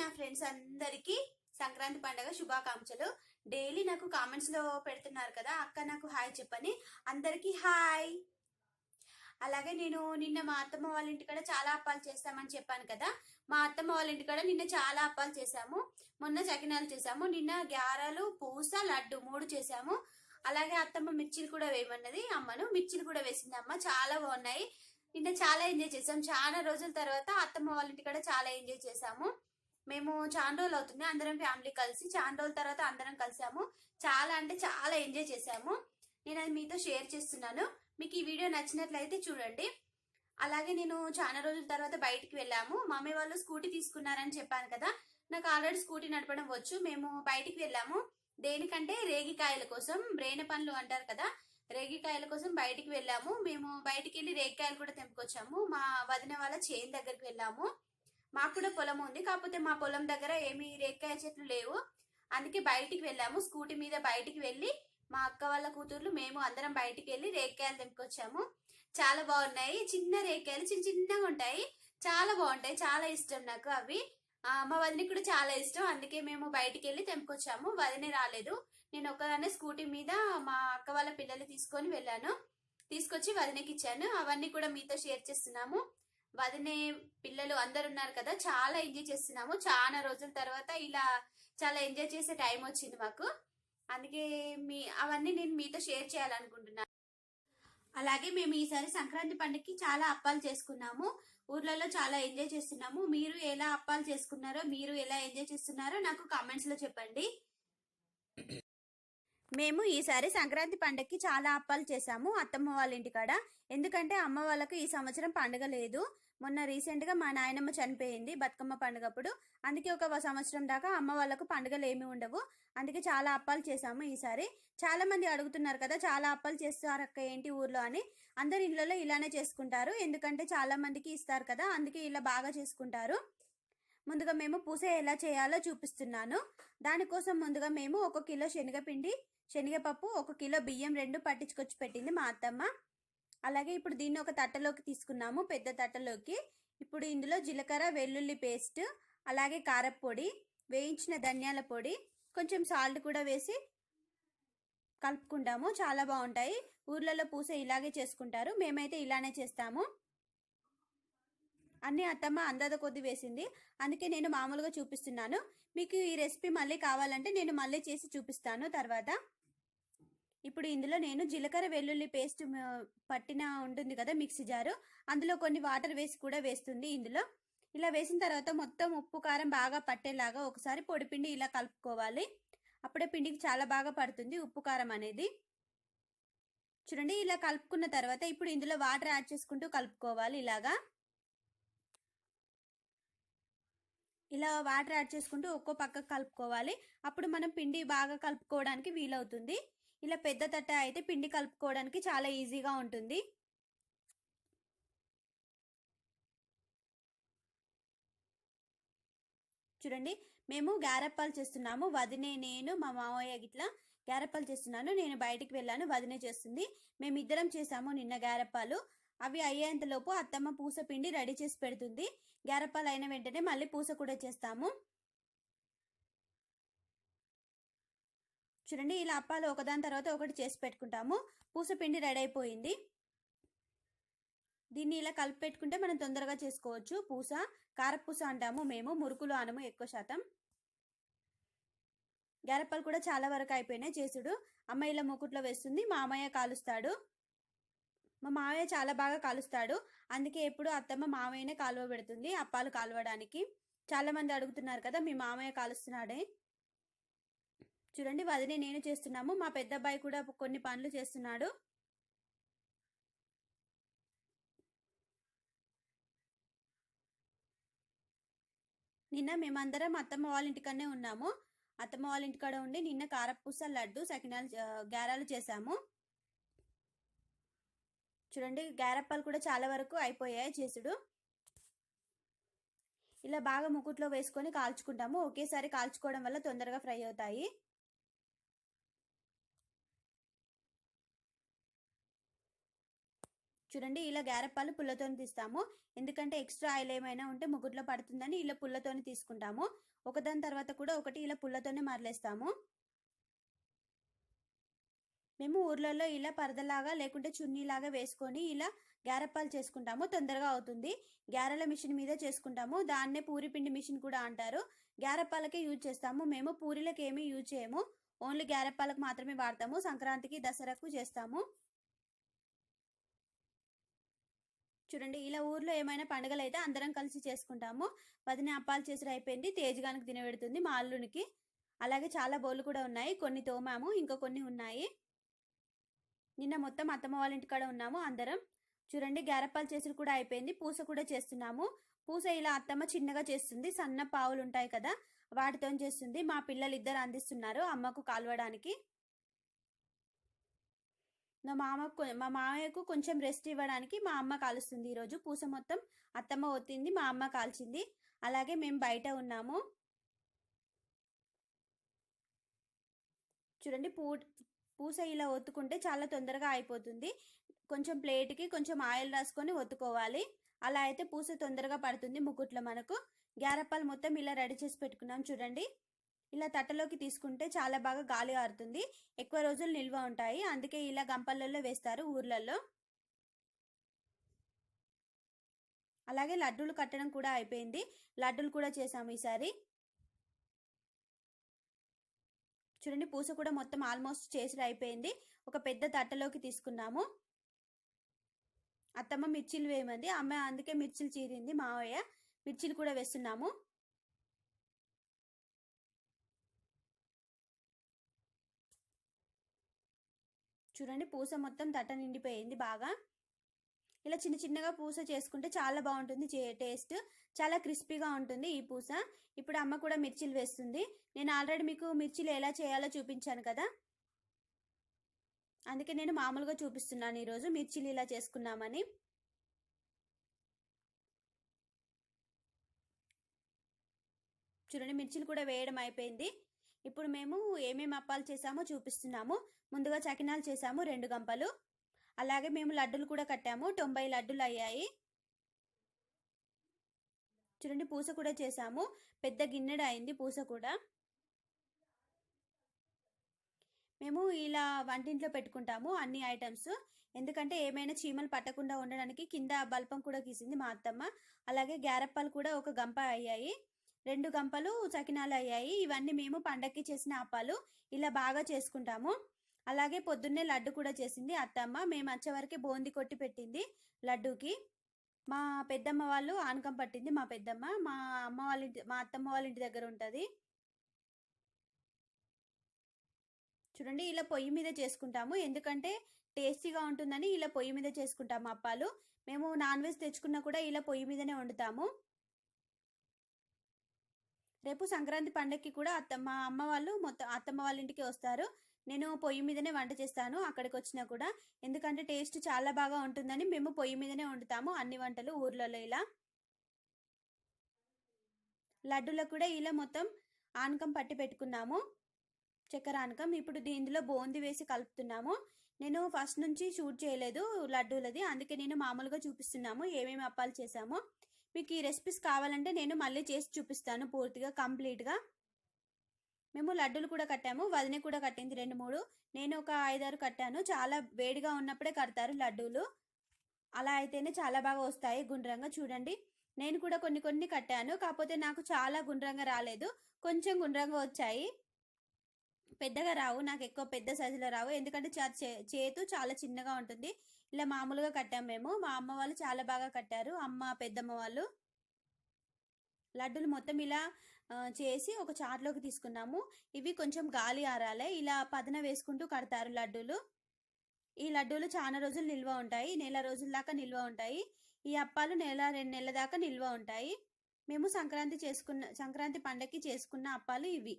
నా ఫ్రెండ్స్ అందరికీ సంక్రాంతి పండుగ శుభాకాంక్షలు. డైలీ నాకు కామెంట్స్లో పెడుతున్నారు కదా అక్క నాకు హాయ్ చెప్పని. అందరికీ హాయ్. అలాగే నేను నిన్న మా అత్తమ్మ వాళ్ళ ఇంటికాడ చాలా అప్పాలు చేస్తామని చెప్పాను కదా మా అత్తమ్మ వాళ్ళ ఇంటికాడ నిన్న చాలా అప్పాలు చేశాము. మొన్న చకినాలు చేశాము నిన్న గ్యారలు పూస లడ్డు మూడు చేశాము. అలాగే అత్తమ్మ మిర్చిలు కూడా వేయమన్నది అమ్మను మిర్చిలు కూడా వేసింది అమ్మ చాలా బాగున్నాయి. నిన్న చాలా ఎంజాయ్ చేసాం చాలా రోజుల తర్వాత అత్తమ్మ వాళ్ళ ఇంటికాడ చాలా ఎంజాయ్ చేసాము మేము చాలా రోజులు అవుతుంది అందరం ఫ్యామిలీ కలిసి చాలా రోజుల తర్వాత అందరం కలిసాము. చాలా అంటే చాలా ఎంజాయ్ చేసాము నేను అది మీతో షేర్ చేస్తున్నాను. మీకు ఈ వీడియో నచ్చినట్లయితే చూడండి. అలాగే నేను చాలా రోజుల తర్వాత బయటికి వెళ్ళాము. మమ్మీ వాళ్ళు స్కూటీ తీసుకున్నారని చెప్పాను కదా. నాకు ఆల్రెడీ స్కూటీ నడపడం వచ్చు. మేము బయటికి వెళ్ళాము. దేనికంటే రేగికాయల కోసం బ్రేన పండ్లు అంటారు కదా. రేగికాయల కోసం బయటికి వెళ్ళాము. మేము బయటికి వెళ్ళి రేగికాయలు కూడా తెంపుకొచ్చాము. మా వదిన వాళ్ళ చేను దగ్గరికి వెళ్ళాము. మాకు కూడా పొలం ఉంది. కాకపోతే మా పొలం దగ్గర ఏమి రేక్కాయ చెట్లు లేవు. అందుకే బయటికి వెళ్ళాము. స్కూటీ మీద బయటికి వెళ్ళి మా అక్క వాళ్ళ కూతుర్లు మేము అందరం బయటికి వెళ్ళి రేక్కాయలు తెంపుకొచ్చాము చాలా బాగున్నాయి. చిన్న రేక్కాయలు చిన్న చిన్నగా ఉంటాయి. చాలా బాగుంటాయి. చాలా ఇష్టం నాకు అవి. మా వదినకి కూడా చాలా ఇష్టం. అందుకే మేము బయటికి వెళ్ళి తెంపుకొచ్చాము. వదినే రాలేదు. నేను ఒక్కదాన్నే స్కూటీ మీద మా అక్క వాళ్ళ పిల్లలు తీసుకొని వెళ్ళాను. తీసుకొచ్చి వదినకి ఇచ్చాను. అవన్నీ కూడా మీతో షేర్ చేస్తున్నాము. వదినే పిల్లలు అందరు ఉన్నారు కదా చాలా ఎంజాయ్ చేస్తున్నాము. చాలా రోజుల తర్వాత ఇలా చాలా ఎంజాయ్ చేసే టైం వచ్చింది మాకు. అందుకే మీ అవన్నీ నేను మీతో షేర్ చేయాలనుకుంటున్నాను. అలాగే మేము ఈసారి సంక్రాంతి పండుగకి చాలా అప్పాలు చేసుకున్నాము. ఊర్లలో చాలా ఎంజాయ్ చేస్తున్నాము. మీరు ఎలా అప్పాలు చేసుకున్నారో మీరు ఎలా ఎంజాయ్ చేస్తున్నారో నాకు కామెంట్స్లో చెప్పండి. మేము ఈసారి సంక్రాంతి పండగకి చాలా అప్పాలు చేసాము అత్తమ్మ వాళ్ళ ఇంటికాడ ఎందుకంటే అమ్మ వాళ్ళకు ఈ సంవత్సరం పండగ లేదు. మొన్న రీసెంట్గా మా నాయనమ్మ చనిపోయింది బతుకమ్మ పండుగప్పుడు. అందుకే ఒక సంవత్సరం దాకా అమ్మ వాళ్ళకు పండుగలు ఏమి ఉండవు. అందుకే చాలా అప్పాలు చేసాము ఈసారి. చాలా మంది అడుగుతున్నారు కదా చాలా అప్పాలు చేస్తారు అక్క ఏంటి ఊర్లో అని. అందరి ఇళ్ళలో ఇలానే చేసుకుంటారు. ఎందుకంటే చాలా మందికి ఇస్తారు కదా అందుకే ఇలా బాగా చేసుకుంటారు. ముందుగా మేము పూస ఎలా చేయాలో చూపిస్తున్నాను. దానికోసం ముందుగా మేము ఒక కిలో శనగపిండి శనగపప్పు ఒక కిలో బియ్యం రెండు పట్టించుకొచ్చి పెట్టింది మా అత్తమ్మ. అలాగే ఇప్పుడు దీన్ని ఒక తట్టలోకి తీసుకున్నాము పెద్ద తట్టలోకి. ఇప్పుడు ఇందులో జీలకర్ర వెల్లుల్లి పేస్ట్ అలాగే కారప్పొడి వేయించిన ధనియాల పొడి కొంచెం సాల్ట్ కూడా వేసి కలుపుకుంటాము. చాలా బాగుంటాయి. ఊర్లలో పూస ఇలాగే చేసుకుంటారు. మేమైతే ఇలానే చేస్తాము. అన్నీ అత్తమ్మ అందాద కొద్ది వేసింది. అందుకే నేను మామూలుగా చూపిస్తున్నాను. మీకు ఈ రెసిపీ మళ్ళీ కావాలంటే నేను మళ్ళీ చేసి చూపిస్తాను తర్వాత. ఇప్పుడు ఇందులో నేను జీలకర్ర వెల్లుల్లి పేస్ట్ పట్టిన ఉంటుంది కదా మిక్సీ జారు. అందులో కొన్ని వాటర్ వేసి కూడా వేస్తుంది ఇందులో. ఇలా వేసిన తర్వాత మొత్తం ఉప్పు కారం బాగా పట్టేలాగా ఒకసారి పొడిపిండి ఇలా కలుపుకోవాలి. అప్పుడే పిండికి చాలా బాగా పడుతుంది ఉప్పు కారం అనేది. చూడండి ఇలా కలుపుకున్న తర్వాత ఇప్పుడు ఇందులో వాటర్ యాడ్ చేసుకుంటూ కలుపుకోవాలి ఇలాగా. ఇలా వాటర్ యాడ్ చేసుకుంటూ ఒక్కో పక్కకు కలుపుకోవాలి. అప్పుడు మనం పిండి బాగా కలుపుకోవడానికి వీలవుతుంది. ఇలా పెద్ద తట్ట అయితే పిండి కలుపుకోవడానికి చాలా ఈజీగా ఉంటుంది. చూడండి మేము గారప్పాలు చేస్తున్నాము. వదినే నేను మా మామయ్య గిట్లా గారప్పాలు చేస్తున్నాను. నేను బయటికి వెళ్ళాను. వదినే చేస్తుంది. మేమిద్దరం చేసాము నిన్న గారప్పాలు అవి అయ్యేంతలోపు అత్తమ్మ పూస పిండి రెడీ చేసి పెడుతుంది. గ్యారప్పాలు అయిన వెంటనే మళ్ళీ పూస కూడా చేస్తాము. చూడండి ఇలా అప్పాలు ఒకదాని తర్వాత ఒకటి చేసి పెట్టుకుంటాము. పూస పిండి రెడీ అయిపోయింది. దీన్ని ఇలా కలిపి పెట్టుకుంటే మనం తొందరగా చేసుకోవచ్చు. పూస కారపూస అంటాము మేము మురుకులు అనము ఎక్కువ శాతం. గారెప్పలు కూడా చాలా వరకు అయిపోయినాయి. చేసుడు అమ్మ ఇలా ముకుట్లో వేస్తుంది మా అమ్మయ్య కాలుస్తాడు. మా మామయ్య చాలా బాగా కాలుస్తాడు. అందుకే ఎప్పుడు అత్తమ్మ మామయ్యనే కాలువ పెడుతుంది అప్పాలు కాలవడానికి. చాలా మంది అడుగుతున్నారు కదా మీ మామయ్య కాలుస్తున్నాడే? చూడండి వదిలే నేను చేస్తున్నాము. మా పెద్ద అబ్బాయి కూడా కొన్ని పనులు చేస్తున్నాడు. నిన్న మేమందరం అత్తమ్మ వాళ్ళ ఇంటికనే ఉన్నాము. అత్తమ్మ వాళ్ళ ఇంటికాడ ఉండి నిన్న కారపూస లడ్డు సకినాలు ఆ, గారెలు చేసాము. చూడండి గారప్పాలు కూడా చాలా వరకు అయిపోయాయి చేసుడు. ఇలా బాగా ముకుట్లో వేసుకొని కాల్చుకుంటాము. ఒకేసారి కాల్చుకోవడం వల్ల తొందరగా ఫ్రై అవుతాయి. చూడండి ఇలా గారప్పాలు పుల్లతో తీస్తాము. ఎందుకంటే ఎక్స్ట్రా ఆయిల్ ఏమైనా ఉంటే ముగ్గుట్లో పడుతుందని ఇలా పుల్లతోనే తీసుకుంటాము. ఒకదాని తర్వాత కూడా ఒకటి ఇలా పుల్లతోనే మరలేస్తాము. మేము ఊర్లలో ఇలా పరదలాగా లేకుంటే చున్నీలాగా వేసుకొని ఇలా గ్యారప్పాలు చేసుకుంటాము. తొందరగా అవుతుంది. గారెల మిషన్ మీద చేసుకుంటాము. దాన్నే పూరి పిండి మిషన్ కూడా అంటారు. గారప్పాలకే యూజ్ చేస్తాము. మేము పూరిలకు ఏమీ యూజ్ చేయము. ఓన్లీ గ్యారప్పాలకు మాత్రమే వాడతాము. సంక్రాంతికి దసరాకు చేస్తాము. చూడండి ఇలా ఊర్లో ఏమైనా పండుగలు అయితే అందరం కలిసి చేసుకుంటాము. వదిన అప్పాలు చేసి అయిపోయింది. తేజగానికి తినబెడుతుంది మా అల్లునికి. అలాగే చాలా బౌలు కూడా ఉన్నాయి. కొన్ని తోమాము. ఇంకా కొన్ని ఉన్నాయి. నిన్న మొత్తం అత్తమ్మ వాళ్ళ ఇంటికాడ ఉన్నాము అందరం. చూడండి గ్యారప్పాలు చేసుడు కూడా అయిపోయింది పూస కూడా చేస్తున్నాము. పూస ఇలా అత్తమ్మ చిన్నగా చేస్తుంది సన్న పావులు ఉంటాయి కదా వాటితో చేస్తుంది. మా పిల్లలు ఇద్దరు అందిస్తున్నారు అమ్మకు కాలువడానికి. నా మామకు మా మామయ్యకు కొంచెం రెస్ట్ ఇవ్వడానికి మా అమ్మ కాలుస్తుంది ఈరోజు. పూస మొత్తం అత్తమ్మ ఒత్తింది మా అమ్మ కాల్చింది. అలాగే మేము బయట ఉన్నాము. చూడండి పూ పూస ఇలా ఒత్తుకుంటే చాలా తొందరగా అయిపోతుంది. కొంచెం ప్లేట్కి కొంచెం ఆయిల్ రాసుకొని ఒత్తుకోవాలి. అలా అయితే పూస తొందరగా పడుతుంది ముకుట్లో మనకు. గ్యారప్పాలు మొత్తం ఇలా రెడీ చేసి పెట్టుకున్నాం చూడండి. ఇలా తట్టలోకి తీసుకుంటే చాలా బాగా గాలి ఆరుతుంది. ఎక్కువ రోజులు నిల్వ ఉంటాయి. అందుకే ఇలా గంపలలో వేస్తారు ఊర్లలో అలాగే లడ్డూలు కట్టడం కూడా అయిపోయింది. లడ్డూలు కూడా చేసాము ఈసారి. చూడండి పూస కూడా మొత్తం ఆల్మోస్ట్ చేసి అయిపోయింది. ఒక పెద్ద తట్టలోకి తీసుకున్నాము. అత్తమ్మ మిర్చిలు వేయమంది. అమ్మ అందుకే మిర్చిలు చీరింది మావయ్య. మిర్చిలు కూడా వేస్తున్నాము. చూడండి పూస మొత్తం తట్ట నిండిపోయింది బాగా. ఇలా చిన్న చిన్నగా పూస చేసుకుంటే చాలా బాగుంటుంది టేస్ట్. చాలా క్రిస్పీగా ఉంటుంది ఈ పూస. ఇప్పుడు అమ్మ కూడా మిర్చిలు వేస్తుంది. నేను ఆల్రెడీ మీకు మిర్చిలు ఎలా చేయాలో చూపించాను కదా? అందుకే నేను మామూలుగా చూపిస్తున్నాను ఈరోజు మిర్చిలు ఇలా చేసుకున్నామని. చూడండి మిర్చిలు కూడా వేయడం అయిపోయింది. ఇప్పుడు మేము ఏమేమి అప్పాలు చేసామో చూపిస్తున్నాము. ముందుగా చకినాలు చేసాము రెండు గంపలు. అలాగే మేము లడ్డులు కూడా కట్టాము. తొంభై లడ్డులు అయ్యాయి. చూడండి పూస కూడా చేసాము పెద్ద గిన్నెడ అయింది పూస కూడా. మేము ఇలా వంటింట్లో పెట్టుకుంటాము అన్ని ఐటమ్స్. ఎందుకంటే ఏమైనా చీమలు పట్టకుండా ఉండడానికి కింద బల్పం కూడా గీసింది మా అత్తమ్మ. అలాగే గ్యారప్పాలు కూడా ఒక గంప అయ్యాయి. రెండు గంపలు చకినాలు అయ్యాయి. ఇవన్నీ మేము పండక్కి చేసిన అప్పాలు. ఇలా బాగా చేసుకుంటాము. అలాగే పొద్దున్నే లడ్డు కూడా చేసింది అత్తమ్మ. మేము వచ్చే వరకే బోంది కొట్టి పెట్టింది లడ్డూకి. మా పెద్దమ్మ వాళ్ళు ఆనకం పట్టింది మా పెద్దమ్మ. మా అమ్మ వాళ్ళ ఇంటి మా అత్తమ్మ వాళ్ళ ఇంటి దగ్గర ఉంటుంది. చూడండి ఇలా పొయ్యి మీద చేసుకుంటాము. ఎందుకంటే టేస్టీగా ఉంటుందని ఇలా పొయ్యి మీద చేసుకుంటాము అప్పాలు. మేము నాన్ వెజ్ తెచ్చుకున్నా కూడా ఇలా పొయ్యి మీదనే వండుతాము. రేపు సంక్రాంతి పండగకి కూడా అత్త మా అమ్మ వాళ్ళు మొత్తం అత్తమ్మ వాళ్ళ ఇంటికి వస్తారు. నేను పొయ్యి మీదనే వంట చేస్తాను అక్కడికి వచ్చినా కూడా. ఎందుకంటే టేస్ట్ చాలా బాగా ఉంటుందని మేము పొయ్యి మీదనే వండుతాము అన్ని వంటలు ఊర్లలో ఇలా. లడ్డూలకు కూడా ఇలా మొత్తం ఆనకం పట్టి పెట్టుకున్నాము చక్కెర ఆనకం. ఇప్పుడు దీనిలో బూందీ వేసి కలుపుతున్నాము. నేను ఫస్ట్ నుంచి షూట్ చేయలేదు లడ్డూలది అందుకే నేను మామూలుగా చూపిస్తున్నాము ఏమేమి అప్పాలు చేసాము. మీకు ఈ రెసిపీస్ కావాలంటే నేను మళ్ళీ చేసి చూపిస్తాను పూర్తిగా కంప్లీట్గా. మేము లడ్డూలు కూడా కట్టాము వదిన కూడా కట్టింది రెండు మూడు. నేను ఒక ఐదారు కట్టాను. చాలా వేడిగా ఉన్నప్పుడే కడతారు లడ్డూలు. అలా అయితేనే చాలా బాగా వస్తాయి గుండ్రంగా చూడండి. నేను కూడా కొన్ని కొన్ని కట్టాను. కాకపోతే నాకు చాలా గుండ్రంగా రాలేదు. కొంచెం గుండ్రంగా వచ్చాయి. పెద్దగా రావు. నాకు ఎక్కువ పెద్ద సైజులో రావు. ఎందుకంటే చేతు చాలా చిన్నగా ఉంటుంది. ఇలా మామూలుగా కట్టాము మేము. మా అమ్మ వాళ్ళు చాలా బాగా కట్టారు. అమ్మ పెద్దమ్మ వాళ్ళు. లడ్డూలు మొత్తం ఇలా చేసి ఒక చాట్లోకి తీసుకున్నాము. ఇవి కొంచెం గాలి ఆరాలే. ఇలా పదన వేసుకుంటూ కడతారు లడ్డూలు. ఈ లడ్డూలు చాలా రోజులు నిల్వ ఉంటాయి. నెల రోజుల దాకా నిల్వ ఉంటాయి. ఈ అప్పాలు నెల రెండు నెలల దాకా నిల్వ ఉంటాయి. మేము సంక్రాంతి చేసుకున్న సంక్రాంతి పండగకి చేసుకున్న అప్పాలు ఇవి.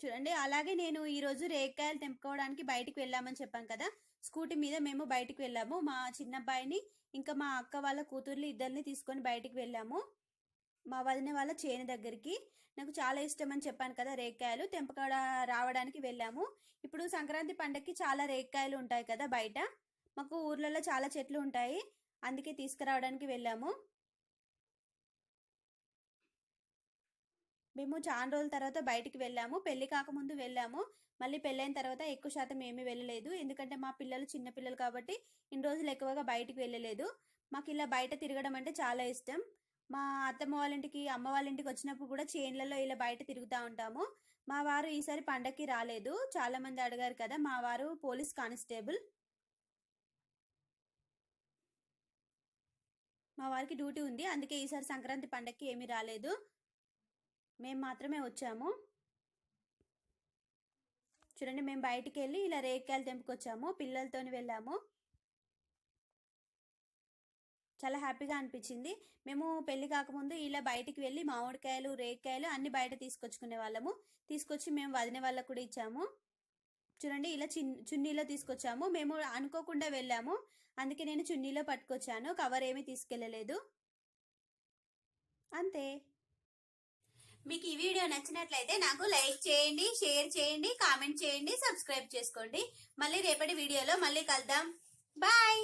చూడండి అలాగే నేను ఈరోజు రేకాయలు తెంపుకోవడానికి బయటికి వెళ్ళామని చెప్పాను కదా. స్కూటీ మీద మేము బయటికి వెళ్ళాము. మా చిన్నబ్బాయిని ఇంకా మా అక్క వాళ్ళ కూతుర్లు ఇద్దరిని తీసుకొని బయటికి వెళ్ళాము. మా వదిన వాళ్ళ చేను దగ్గరికి. నాకు చాలా ఇష్టం అని చెప్పాను కదా రేక్కాయలు. తెంపకాడ రావడానికి వెళ్ళాము. ఇప్పుడు సంక్రాంతి పండగకి చాలా రేక్కాయలు ఉంటాయి కదా బయట. మాకు ఊర్లలో చాలా చెట్లు ఉంటాయి. అందుకే తీసుకురావడానికి వెళ్ళాము. మేము చాలా రోజుల తర్వాత బయటికి వెళ్ళాము. పెళ్ళి కాకముందు వెళ్ళాము. మళ్ళీ పెళ్ళైన తర్వాత ఎక్కువ శాతం ఏమీ వెళ్ళలేదు. ఎందుకంటే మా పిల్లలు చిన్న పిల్లలు కాబట్టి ఇన్ని రోజులు ఎక్కువగా బయటికి వెళ్ళలేదు. మాకు ఇలా బయట తిరగడం అంటే చాలా ఇష్టం. మా అత్తమ్మ వాళ్ళ ఇంటికి అమ్మ వాళ్ళ ఇంటికి వచ్చినప్పుడు కూడా చేన్లలో ఇలా బయట తిరుగుతూ ఉంటాము. మా వారు ఈసారి పండక్కి రాలేదు. చాలా మంది అడిగారు కదా మా వారు పోలీస్ కానిస్టేబుల్. మా వారికి డ్యూటీ ఉంది. అందుకే ఈసారి సంక్రాంతి పండక్కి ఏమీ రాలేదు. మేము మాత్రమే వచ్చాము. చూడండి మేము బయటికి వెళ్ళి ఇలా రేకాయలు తెంపుకొచ్చాము. పిల్లలతోని వెళ్ళాము. చాలా హ్యాపీగా అనిపించింది. మేము పెళ్ళి కాకముందు ఇలా బయటికి వెళ్ళి మామిడికాయలు రేకాయలు అన్ని బయట తీసుకొచ్చుకునే వాళ్ళము. తీసుకొచ్చి మేము వదిన వాళ్ళకు కూడా ఇచ్చాము. చూడండి ఇలా చిన్ చున్నీలో తీసుకొచ్చాము. మేము అనుకోకుండా వెళ్ళాము. అందుకే నేను చున్నీలో పట్టుకొచ్చాను. కవర్ ఏమీ తీసుకెళ్ళలేదు. అంతే. మీకు ఈ వీడియో నచ్చినట్లయితే నాకు లైక్ చేయండి షేర్ చేయండి కామెంట్ చేయండి సబ్స్క్రైబ్ చేసుకోండి. మళ్ళీ రేపటి వీడియోలో మళ్ళీ కలుద్దాం. బాయ్!